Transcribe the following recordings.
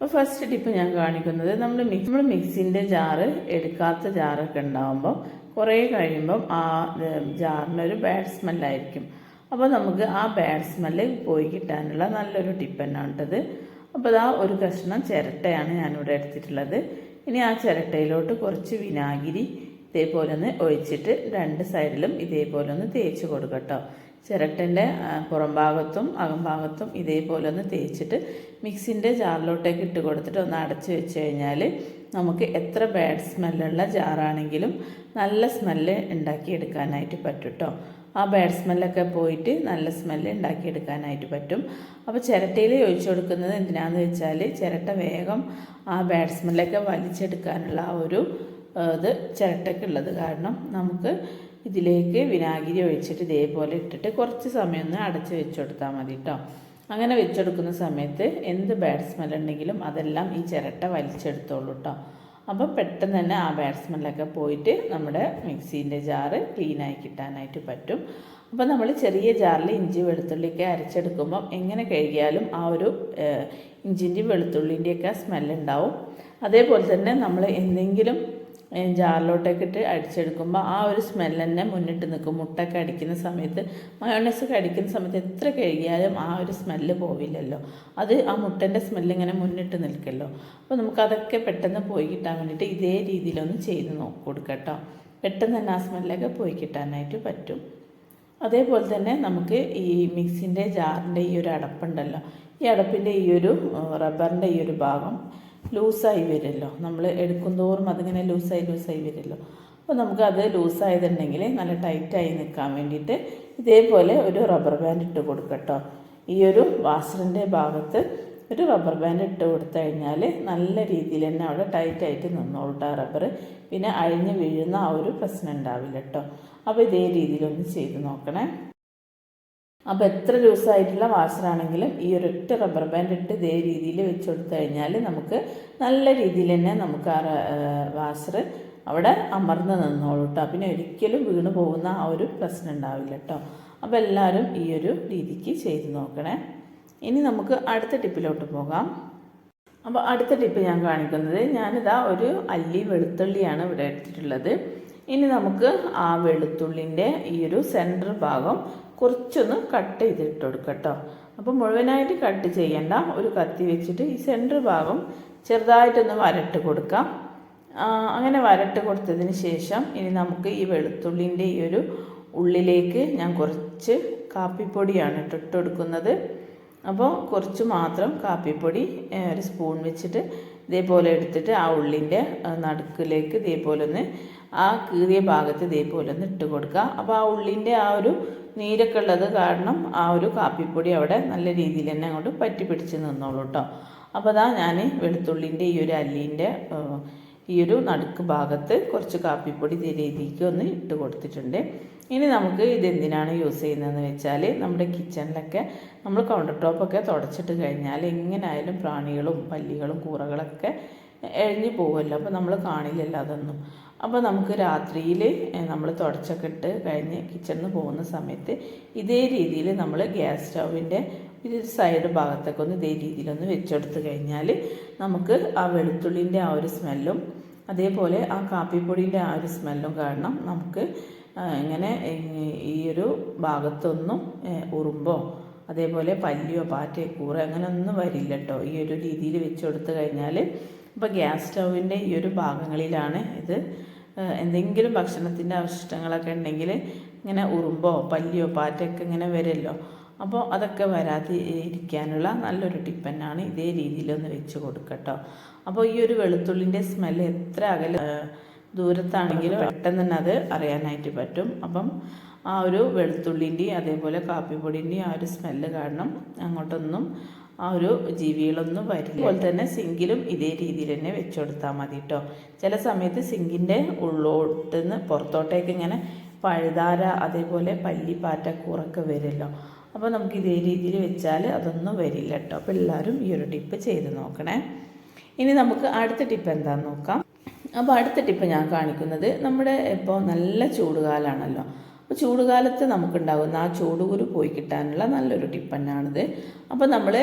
അപ്പോൾ first tip ഞാൻ കാണിക്കുന്നത് നമ്മൾ മിക്സ് നമ്മൾ മിക്സിന്റെ ജാറ് എടുക്കാത്ത ജാറൊക്കെ ഉണ്ടാകുമ്പോൾ കുറേ കഴിയുമ്പം ആ ജാറിനൊരു ബാഡ് സ്മെല്ലായിരിക്കും അപ്പോൾ നമുക്ക് ആ ബാഡ് സ്മെല്ല് പോയി കിട്ടാനുള്ള നല്ലൊരു ടിപ്പ് തന്നെയാണ് കേട്ടത് അപ്പോൾ അതാ ഒരു കഷ്ണം ചിരട്ടയാണ് ഞാനിവിടെ എടുത്തിട്ടുള്ളത്. ഇനി ആ ചിരട്ടയിലോട്ട് കുറച്ച് വിനാഗിരി ഇതേപോലെ ഒന്ന് ഒഴിച്ചിട്ട് രണ്ട് സൈഡിലും ഇതേപോലെ ഒന്ന് തേച്ച് കൊടുക്കട്ടോ. ചിരട്ടന്റെ പുറം ഭാഗത്തും അകംഭാഗത്തും ഇതേപോലെ ഒന്ന് തേച്ചിട്ട് മിക്സിന്റെ ജാറിലോട്ടേക്ക് ഇട്ട് കൊടുത്തിട്ട് ഒന്ന് അടച്ച് വെച്ച് കഴിഞ്ഞാൽ നമുക്ക് എത്ര ബാഡ് സ്മെല്ലുള്ള ജാറാണെങ്കിലും നല്ല സ്മെല്ല് ഉണ്ടാക്കിയെടുക്കാനായിട്ട് പറ്റും കേട്ടോ ആ ബാഡ് സ്മെല്ലൊക്കെ പോയിട്ട് നല്ല സ്മെല്ല് ഉണ്ടാക്കിയെടുക്കാനായിട്ട് പറ്റും. അപ്പോൾ ചിരട്ടയിൽ ഒഴിച്ചു കൊടുക്കുന്നത് എന്തിനാണെന്ന് വെച്ചാൽ ചിരട്ട വേഗം ആ ബാഡ് സ്മെല്ലൊക്കെ വലിച്ചെടുക്കാനുള്ള ആ ഒരു ഇത് ചിരട്ടയ്ക്കുള്ളത് കാരണം നമുക്ക് ഇതിലേക്ക് വിനാഗിരി ഒഴിച്ചിട്ട് ഇതേപോലെ ഇട്ടിട്ട് കുറച്ച് സമയം ഒന്ന് അടച്ച് വെച്ച് കൊടുത്താൽ മതി കേട്ടോ അങ്ങനെ വെച്ചെടുക്കുന്ന സമയത്ത് എന്ത് ബാഡ് സ്മെൽ ഉണ്ടെങ്കിലും അതെല്ലാം ഈ ചിരട്ട വലിച്ചെടുത്തോളൂ കേട്ടോ അപ്പോൾ പെട്ടെന്ന് തന്നെ ആ ബാഡ് സ്മെല്ലൊക്കെ പോയിട്ട് നമ്മുടെ മിക്സീന്റെ ജാറ് ക്ലീനായി കിട്ടാനായിട്ട് പറ്റും. അപ്പോൾ നമ്മൾ ചെറിയ ജാറിൽ ഇഞ്ചി വെളുത്തുള്ളിയൊക്കെ അരച്ചെടുക്കുമ്പം എങ്ങനെ കഴുകിയാലും ആ ഒരു ഇഞ്ചിന്റെയും വെളുത്തുള്ളിന്റെയൊക്കെ സ്മെല്ലുണ്ടാവും അതേപോലെ തന്നെ നമ്മൾ എന്തെങ്കിലും ജാറിലോട്ടൊക്കെ ഇട്ട് അടിച്ചെടുക്കുമ്പോൾ ആ ഒരു സ്മെല്ല് തന്നെ മുന്നിട്ട് നിൽക്കും മുട്ടൊക്കെ അടിക്കുന്ന സമയത്ത് മയോണൈസ് അടിക്കുന്ന സമയത്ത് എത്ര കഴുകിയാലും ആ ഒരു സ്മെല്ല് പോവില്ലല്ലോ. അത് ആ മുട്ടന്റെ സ്മെല്ല് ഇങ്ങനെ മുന്നിട്ട് നിൽക്കല്ലോ. അപ്പോൾ നമുക്കതൊക്കെ പെട്ടെന്ന് പോയി കിട്ടാൻ വേണ്ടിയിട്ട് ഇതേ രീതിയിലൊന്ന് ചെയ്ത് നോക്കി പെട്ടെന്ന് തന്നെ ആ സ്മെല്ലൊക്കെ പോയി കിട്ടാനായിട്ട് പറ്റും. അതേപോലെ തന്നെ നമുക്ക് ഈ മിക്സിന്റെ ജാറിന്റെ ഈ ഒരു അടപ്പുണ്ടല്ലോ. ഈ അടപ്പിന്റെ ഈ ഒരു റബ്ബറിന്റെ ഈ ഒരു ഭാഗം ലൂസായി വരുമല്ലോ. നമ്മൾ എടുക്കും തോറും അതിങ്ങനെ ലൂസായി ലൂസായി വരുമല്ലോ. അപ്പോൾ നമുക്കത് ലൂസായതുണ്ടെങ്കിൽ നല്ല ടൈറ്റായി നിൽക്കാൻ വേണ്ടിയിട്ട് ഇതേപോലെ ഒരു റബ്ബർ ബാൻഡ് ഇട്ട് കൊടുക്കട്ടോ ഈ ഒരു വാസറിന്റെ ഭാഗത്ത് ഒരു റബ്ബർ ബാൻഡ് ഇട്ട് കൊടുത്തു കഴിഞ്ഞാൽ നല്ല രീതിയിൽ തന്നെ അവിടെ ടൈറ്റായിട്ട് നിന്നോളട്ടാ റബ്ബർ. പിന്നെ അഴിഞ്ഞ് വീഴുന്ന ആ ഒരു പ്രശ്നം ഉണ്ടാവില്ല കേട്ടോ. അപ്പോൾ ഇതേ രീതിയിലൊന്ന് ചെയ്ത് നോക്കണേ. അപ്പോൾ എത്ര ലൂസായിട്ടുള്ള വാഷറാണെങ്കിലും ഈ ഒരൊറ്റ റബ്ബർ ബാൻഡ് ഇട്ട് ഇതേ രീതിയിൽ വെച്ച് കൊടുത്തു കഴിഞ്ഞാൽ നമുക്ക് നല്ല രീതിയിൽ തന്നെ നമുക്ക് ആ വാഷർ അവിടെ അമർന്ന് നിന്നോളൂ കേട്ടോ. പിന്നെ ഒരിക്കലും വീണ് പോകുന്ന ആ ഒരു പ്രശ്നം ഉണ്ടാവില്ല കേട്ടോ. അപ്പോൾ എല്ലാവരും ഈ ഒരു രീതിക്ക് ചെയ്ത് നോക്കണേ. ഇനി നമുക്ക് അടുത്ത ടിപ്പിലോട്ട് പോകാം. അപ്പോൾ അടുത്ത ടിപ്പ് ഞാൻ കാണിക്കുന്നത് ഞാനിതാ ഒരു അല്ലി വെളുത്തുള്ളിയാണ് ഇവിടെ എടുത്തിട്ടുള്ളത്. ഇനി നമുക്ക് ആ വെളുത്തുള്ളിന്റെ ഈ ഒരു സെന്റർ ഭാഗം കുറച്ചൊന്ന് കട്ട് ചെയ്തിട്ട് കൊടുക്കട്ടോ. കേട്ടോ അപ്പോൾ മുഴുവനായിട്ട് കട്ട് ചെയ്യണ്ട. ഒരു കത്തി വെച്ചിട്ട് ഈ സെന്റർ ഭാഗം ചെറുതായിട്ടൊന്ന് വരട്ട് കൊടുക്കാം. അങ്ങനെ വരട്ട് കൊടുത്തതിന് ശേഷം ഇനി നമുക്ക് ഈ വെളുത്തുള്ളിന്റെ ഈ ഒരു ഉള്ളിലേക്ക് ഞാൻ കുറച്ച് കാപ്പിപ്പൊടിയാണ് ഇട്ടിട്ട് കൊടുക്കുന്നത്. അപ്പോൾ കുറച്ച് മാത്രം കാപ്പിപ്പൊടി ഒരു സ്പൂൺ വെച്ചിട്ട് ഇതേപോലെ എടുത്തിട്ട് ആ ഉള്ളിന്റെ നടുക്കിലേക്ക് ഇതേപോലെ ഒന്ന് ആ കീറിയ ഭാഗത്ത് ഇതേപോലെ ഒന്ന് ഇട്ട് കൊടുക്കുക. അപ്പോൾ ആ ഉള്ളിന്റെ ആ ഒരു നീരൊക്കെ ഉള്ളത് കാരണം ആ ഒരു കാപ്പിപ്പൊടി അവിടെ നല്ല രീതിയിൽ തന്നെ അങ്ങോട്ട് പറ്റി പിടിച്ച് നിന്നോളൂ കേട്ടോ. അപ്പോൾ അതാ ഞാൻ വെളുത്തുള്ളിന്റെ ഈ ഒരു അല്ലീന്റെ ഈ ഒരു നടുക്ക് ഭാഗത്ത് കുറച്ച് കാപ്പിപ്പൊടി രീതിക്ക് ഒന്ന് ഇട്ട് കൊടുത്തിട്ടുണ്ട്. ഇനി നമുക്ക് ഇതെന്തിനാണ് യൂസ് ചെയ്യുന്നതെന്ന് വെച്ചാൽ നമ്മുടെ കിച്ചണിലൊക്കെ നമ്മൾ കൗണ്ടർ ടോപ്പൊക്കെ തുടച്ചിട്ട് കഴിഞ്ഞാൽ എങ്ങനെയായാലും പ്രാണികളും പല്ലികളും കൂറകളൊക്കെ എഴിഞ്ഞു പോകുമല്ലോ. അപ്പോൾ നമ്മൾ കാണില്ലല്ലോ അതൊന്നും. അപ്പോൾ നമുക്ക് രാത്രിയിൽ നമ്മൾ തുടച്ചൊക്കെ ഇട്ട് കഴിഞ്ഞ് കിച്ചണിൽ പോകുന്ന സമയത്ത് ഇതേ രീതിയിൽ നമ്മൾ ഗ്യാസ് സ്റ്റൗവിന്റെ ഒരു സൈഡ് ഭാഗത്തൊക്കെ ഒന്ന് ഇതേ രീതിയിലൊന്ന് വെച്ചെടുത്ത് കഴിഞ്ഞാൽ നമുക്ക് ആ വെളുത്തുള്ളിന്റെ ആ ഒരു സ്മെല്ലും അതേപോലെ ആ കാപ്പിപ്പൊടിന്റെ ആ ഒരു സ്മെല്ലും കാരണം നമുക്ക് ഇങ്ങനെ ഈ ഒരു ഭാഗത്തൊന്നും ഉറുമ്പോ അതേപോലെ പല്ലിയോ പാറ്റയോ കൂറ അങ്ങനെ ഒന്നും വരില്ല കേട്ടോ ഈ ഒരു രീതിയിൽ വെച്ച് കൊടുത്തു കഴിഞ്ഞാൽ ഇപ്പോൾ ഗ്യാസ് സ്റ്റൗവിന്റെ ഈ ഒരു ഭാഗങ്ങളിലാണ് ഇത്. എന്തെങ്കിലും ഭക്ഷണത്തിന്റെ അവശിഷ്ടങ്ങളൊക്കെ ഉണ്ടെങ്കിൽ ഇങ്ങനെ ഉറുമ്പോ പല്ലിയോ പാറ്റയൊക്കെ ഇങ്ങനെ വരുമല്ലോ. അപ്പോൾ അതൊക്കെ വരാതെ ഇരിക്കാനുള്ള നല്ലൊരു ടിപ്പന്നാണ് ഇതേ രീതിയിലൊന്ന് വെച്ച് കൊടുക്കട്ടോ. അപ്പോൾ ഈ ഒരു വെളുത്തുള്ളിന്റെ സ്മെല്ല് എത്ര അകല ദൂരത്താണെങ്കിലും പെട്ടെന്ന് തന്നെ അത് അറിയാനായിട്ട് പറ്റും. അപ്പം ആ ഒരു വെളുത്തുള്ളിന്റെയും അതേപോലെ കാപ്പിപ്പൊടിന്റെയും ആ ഒരു സ്മെല്ല് കാരണം അങ്ങോട്ടൊന്നും ആ ഒരു ജീവികളൊന്നും വരില്ല. അതുപോലെ തന്നെ സിങ്കിലും ഇതേ രീതിയിൽ തന്നെ വെച്ചുകൊടുത്താൽ മതി കേട്ടോ ചില സമയത്ത് സിങ്കിന്റെ ഉള്ളോട്ട് നിന്ന് പുറത്തോട്ടേക്ക് ഇങ്ങനെ പഴുതാര അതേപോലെ പല്ലിപ്പാറ്റ കൂറൊക്കെ വരുമല്ലോ. അപ്പോൾ നമുക്ക് ഇതേ രീതിയിൽ വെച്ചാൽ അതൊന്നും വരില്ല കേട്ടോ അപ്പോൾ എല്ലാവരും ഈ ഒരു ടിപ്പ് ചെയ്ത് നോക്കണേ. ഇനി നമുക്ക് അടുത്ത ടിപ്പ് എന്താണെന്ന് നോക്കാം. അപ്പോൾ അടുത്ത ടിപ്പ് ഞാൻ കാണിക്കുന്നത് നമ്മുടെ ഇപ്പോൾ നല്ല ചൂടുകാലമാണല്ലോ അപ്പോൾ ചൂടുകാലത്ത് നമുക്കുണ്ടാകുന്ന ആ ചൂടുകുരു പോയി കിട്ടാനുള്ള നല്ലൊരു ടിപ്പ് തന്നെയാണിത്. അപ്പോൾ നമ്മൾ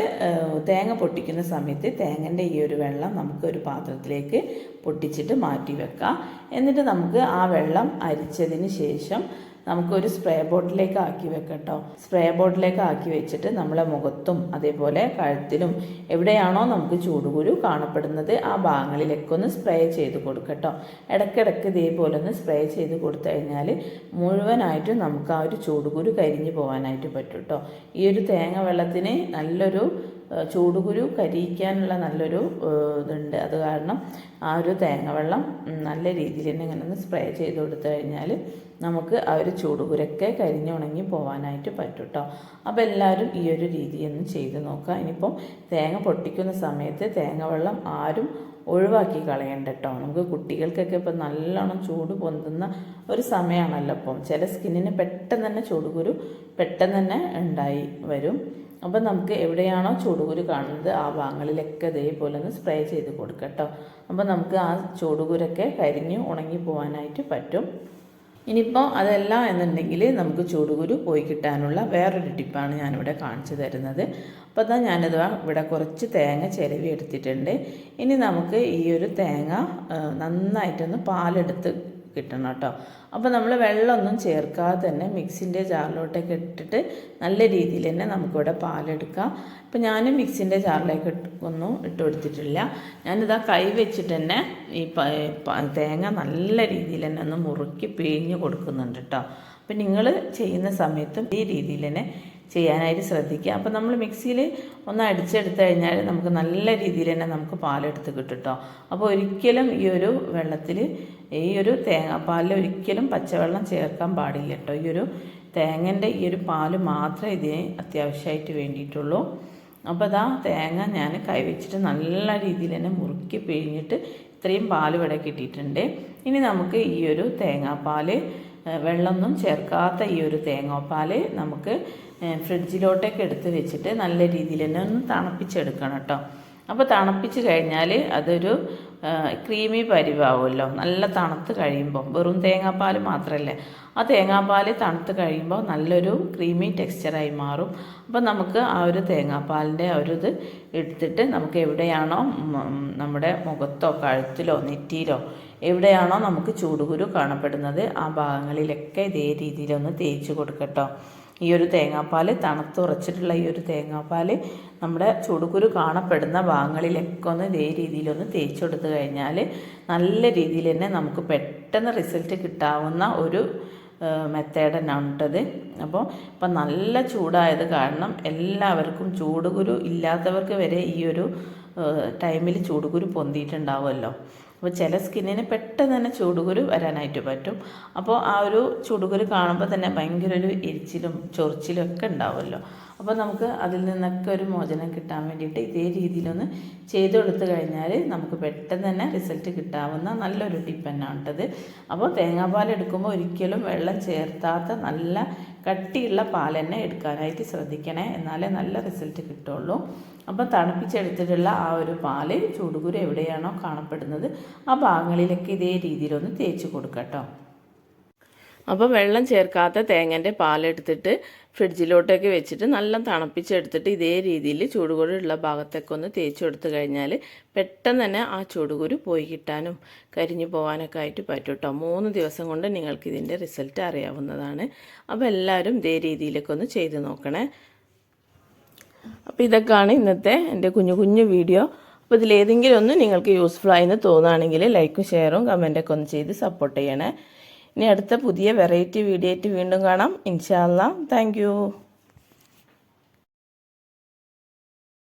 തേങ്ങ പൊട്ടിക്കുന്ന സമയത്ത് തേങ്ങന്റെ ഈ ഒരു വെള്ളം നമുക്ക് ഒരു പാത്രത്തിലേക്ക് പൊട്ടിച്ചിട്ട് മാറ്റി വെക്കാം. എന്നിട്ട് നമുക്ക് ആ വെള്ളം അരിച്ചതിന് ശേഷം നമുക്കൊരു സ്പ്രേ ബോട്ടിലേക്ക് ആക്കി വെക്കട്ടോ. സ്പ്രേ ബോട്ടിലേക്ക് ആക്കി വെച്ചിട്ട് നമ്മളെ മുഖത്തും അതേപോലെ കഴുത്തിലും എവിടെയാണോ നമുക്ക് ചൂടുകുരു കാണപ്പെടുന്നത് ആ ഭാഗങ്ങളിലേക്ക് ഒന്ന് സ്പ്രേ ചെയ്ത് കൊടുക്കട്ടോ. ഇടയ്ക്കിടയ്ക്ക് ഇതേപോലെ ഒന്ന് സ്പ്രേ ചെയ്ത് കൊടുത്തു കഴിഞ്ഞാൽ മുഴുവനായിട്ടും നമുക്ക് ആ ഒരു ചൂടുകുരു കരിഞ്ഞു പോകാനായിട്ട് പറ്റും കേട്ടോ ഈ ഒരു തേങ്ങ വെള്ളത്തിന് നല്ലൊരു ചൂടുകുരു കരിയിക്കാനുള്ള നല്ലൊരു ഇതുണ്ട്. അത് കാരണം ആ ഒരു തേങ്ങ വെള്ളം നല്ല രീതിയിൽ തന്നെ ഇങ്ങനെ ഒന്ന് സ്പ്രേ ചെയ്ത് കൊടുത്തു കഴിഞ്ഞാൽ നമുക്ക് ആ ഒരു ചൂടുകുരൊക്കെ കരിഞ്ഞുണങ്ങി പോകാനായിട്ട് പറ്റും കേട്ടോ അപ്പോൾ എല്ലാവരും ഈ ഒരു രീതി ഒന്ന് ചെയ്ത് നോക്കുക. ഇനിയിപ്പം തേങ്ങ പൊട്ടിക്കുന്ന സമയത്ത് തേങ്ങ വെള്ളം ആരും ഒഴിവാക്കി കളയണ്ട കേട്ടോ നമുക്ക് കുട്ടികൾക്കൊക്കെ ഇപ്പം നല്ലോണം ചൂട് പൊന്തുന്ന ഒരു സമയമാണല്ലോ ഇപ്പം. ചില സ്കിന്നിന് പെട്ടെന്ന് തന്നെ ചൂടുകുരു പെട്ടെന്ന് തന്നെ ഉണ്ടായി വരും. അപ്പം നമുക്ക് എവിടെയാണോ ചൂടുകുരു കാണുന്നത് ആ ഭാഗങ്ങളിലൊക്കെ ഇതേപോലെ ഒന്ന് സ്പ്രേ ചെയ്ത് കൊടുക്കുക കേട്ടോ അപ്പം നമുക്ക് ആ ചൂടുകുരൊക്കെ കരിഞ്ഞ് ഉണങ്ങി പോകാനായിട്ട് പറ്റും. ഇനിയിപ്പോൾ അതല്ല എന്നുണ്ടെങ്കിൽ നമുക്ക് ചൂടുകുരു പോയി കിട്ടാനുള്ള വേറൊരു ടിപ്പാണ് ഞാനിവിടെ കാണിച്ചു തരുന്നത്. അപ്പോൾ അതാ ഞാനിത് ഇവിടെ കുറച്ച് തേങ്ങ ചിരവി എടുത്തിട്ടുണ്ട് ഇനി നമുക്ക് ഈ ഒരു തേങ്ങ നന്നായിട്ടൊന്ന് പാലെടുത്ത് കിട്ടണം കേട്ടോ. അപ്പോൾ നമ്മൾ വെള്ളമൊന്നും ചേർക്കാതെ തന്നെ മിക്സിന്റെ ജാറിലോട്ടേക്ക് ഇട്ടിട്ട് നല്ല രീതിയിൽ തന്നെ നമുക്കിവിടെ പാലെടുക്കാം. ഇപ്പോൾ ഞാൻ മിക്സിന്റെ ജാറിലേക്ക് ഒന്നും ഇട്ട് കൊടുത്തിട്ടില്ല. ഞാനിതാ കൈ വെച്ചിട്ട് തന്നെ ഈ തേങ്ങ നല്ല രീതിയിൽ തന്നെ ഒന്ന് മുറുക്കി പിഴിഞ്ഞ് കൊടുക്കുന്നുണ്ട് കേട്ടോ. അപ്പം നിങ്ങൾ ചെയ്യുന്ന സമയത്തും ഈ രീതിയിൽ തന്നെ ചെയ്യാനായിട്ട് ശ്രദ്ധിക്കുക. അപ്പോൾ നമ്മൾ മിക്സിയിൽ ഒന്ന് അടിച്ചെടുത്ത് കഴിഞ്ഞാൽ നമുക്ക് നല്ല രീതിയിൽ തന്നെ നമുക്ക് പാലെടുത്ത് കിട്ടും കേട്ടോ. അപ്പോൾ ഒരിക്കലും ഈ ഒരു വെള്ളത്തിൽ ഈ ഒരു തേങ്ങാപ്പാലിൽ ഒരിക്കലും പച്ചവെള്ളം ചേർക്കാൻ പാടില്ല കേട്ടോ. ഈ ഒരു തേങ്ങന്റെ ഈ ഒരു പാൽ മാത്രമേ ഇതിന് അത്യാവശ്യമായിട്ട് വേണ്ടിയിട്ടുള്ളൂ. അപ്പോൾ അതാ തേങ്ങ ഞാൻ കൈവച്ചിട്ട് നല്ല രീതിയിൽ തന്നെ മുറുക്കി പിഴിഞ്ഞിട്ട് ഇത്രയും പാൽ ഇവിടെ കിട്ടിയിട്ടുണ്ട്. ഇനി നമുക്ക് ഈ ഒരു തേങ്ങാപ്പാൽ വെള്ളമൊന്നും ചേർക്കാത്ത ഈ ഒരു തേങ്ങാപ്പാൽ നമുക്ക് ഫ്രിഡ്ജിലോട്ടേക്ക് എടുത്ത് വെച്ചിട്ട് നല്ല രീതിയിൽ തന്നെ ഒന്ന് തണുപ്പിച്ചെടുക്കണം കേട്ടോ. അപ്പോൾ തണുപ്പിച്ച് കഴിഞ്ഞാൽ അതൊരു ക്രീമി പരിവാവുമല്ലോ നല്ല തണുത്ത് കഴിയുമ്പോൾ വെറും തേങ്ങാപ്പാൽ മാത്രമല്ലേ ആ തേങ്ങാപ്പാൽ തണുത്ത് കഴിയുമ്പോൾ നല്ലൊരു ക്രീമി ടെക്സ്ചറായി മാറും. അപ്പോൾ നമുക്ക് ആ ഒരു തേങ്ങാപ്പാലിന്റെ ആ ഒരു ഇത് എടുത്തിട്ട് നമുക്ക് എവിടെയാണോ നമ്മുടെ മുഖത്തോ കഴുത്തിലോ നെറ്റിയിലോ എവിടെയാണോ നമുക്ക് ചൂടുകുരു കാണപ്പെടുന്നത് ആ ഭാഗങ്ങളിലൊക്കെ ഇതേ രീതിയിലൊന്ന് തേച്ച് കൊടുക്കട്ടോ. ഈ ഒരു തേങ്ങാപ്പാൽ തണുത്തുറച്ചിട്ടുള്ള ഈ ഒരു തേങ്ങാപ്പാൽ നമ്മുടെ ചുടുകുരു കാണപ്പെടുന്ന ഭാഗങ്ങളിലൊക്കെ ഒന്ന് ഇതേ രീതിയിലൊന്ന് തേച്ച് കൊടുത്തു കഴിഞ്ഞാൽ നല്ല രീതിയിൽ തന്നെ നമുക്ക് പെട്ടെന്ന് റിസൾട്ട് കിട്ടാവുന്ന ഒരു മെത്തേഡ് തന്നെയാണ് കേട്ടത്. അപ്പോൾ ഇപ്പം നല്ല ചൂടായത് കാരണം എല്ലാവർക്കും ചൂടുകുരു ഇല്ലാത്തവർക്ക് വരെ ഈ ഒരു ടൈമിൽ ചൂടുകുരു പൊന്തിയിട്ടുണ്ടാവുമല്ലോ. അപ്പോൾ ചില സ്കിന്നിന് പെട്ടെന്ന് തന്നെ ചൂടുകുരു വരാനായിട്ട് പറ്റും. അപ്പോൾ ആ ഒരു ചൂടുകുരു കാണുമ്പോൾ തന്നെ ഭയങ്കര ഒരു എരിച്ചിലും ചൊറിച്ചിലും ഒക്കെ ഉണ്ടാവുമല്ലോ. അപ്പോൾ നമുക്ക് അതിൽ നിന്നൊക്കെ ഒരു മോചനം കിട്ടാൻ വേണ്ടിയിട്ട് ഇതേ രീതിയിലൊന്ന് ചെയ്തു കൊടുത്തു കഴിഞ്ഞാൽ നമുക്ക് പെട്ടെന്ന് തന്നെ റിസൾട്ട് കിട്ടാവുന്ന നല്ലൊരു ടിപ്പ് തന്നെയാണ് കേട്ടത്. അപ്പോൾ തേങ്ങാപ്പാൽ എടുക്കുമ്പോൾ ഒരിക്കലും വെള്ളം ചേർത്താത്ത നല്ല കട്ടിയുള്ള പാൽ തന്നെ എടുക്കാനായിട്ട് ശ്രദ്ധിക്കണേ. എന്നാലേ നല്ല റിസൾട്ട് കിട്ടുള്ളൂ. അപ്പം തണുപ്പിച്ചെടുത്തിട്ടുള്ള ആ ഒരു പാൽ ചൂടുകുരു എവിടെയാണോ കാണപ്പെടുന്നത് ആ ഭാഗങ്ങളിലൊക്കെ ഇതേ രീതിയിലൊന്ന് തേച്ച് കൊടുക്കട്ടോ. അപ്പോൾ വെള്ളം ചേർക്കാത്ത തേങ്ങന്റെ പാലെടുത്തിട്ട് ഫ്രിഡ്ജിലോട്ടൊക്കെ വെച്ചിട്ട് നല്ല തണുപ്പിച്ചെടുത്തിട്ട് ഇതേ രീതിയിൽ ചൂടുകുരുള്ള ഭാഗത്തൊക്കെ ഒന്ന് തേച്ച് കൊടുത്തു കഴിഞ്ഞാൽ പെട്ടെന്ന് തന്നെ ആ ചൂടുകുരു പോയി കിട്ടാനും കരിഞ്ഞു പോകാനൊക്കെ ആയിട്ട് പറ്റും കേട്ടോ. മൂന്ന് ദിവസം കൊണ്ട് നിങ്ങൾക്ക് ഇതിന്റെ റിസൾട്ട് അറിയാവുന്നതാണ്. അപ്പോൾ എല്ലാവരും ഇതേ രീതിയിലൊക്കെ ഒന്ന് ചെയ്ത് നോക്കണേ. അപ്പോൾ ഇതൊക്കെയാണ് ഇന്നത്തെ എന്റെ കുഞ്ഞു കുഞ്ഞു വീഡിയോ. അപ്പോൾ ഇതിലേതെങ്കിലും ഒന്ന് നിങ്ങൾക്ക് യൂസ്ഫുൾ ആയെന്ന് തോന്നുകയാണെങ്കിൽ ലൈക്കും ഷെയറും കമന്റൊക്കെ ഒന്ന് ചെയ്ത് സപ്പോർട്ട് ചെയ്യണേ. ഇനി അടുത്ത പുതിയ വെറൈറ്റി വീഡിയോ ആയിട്ട് വീണ്ടും കാണാം. ഇൻഷാല്ല താങ്ക്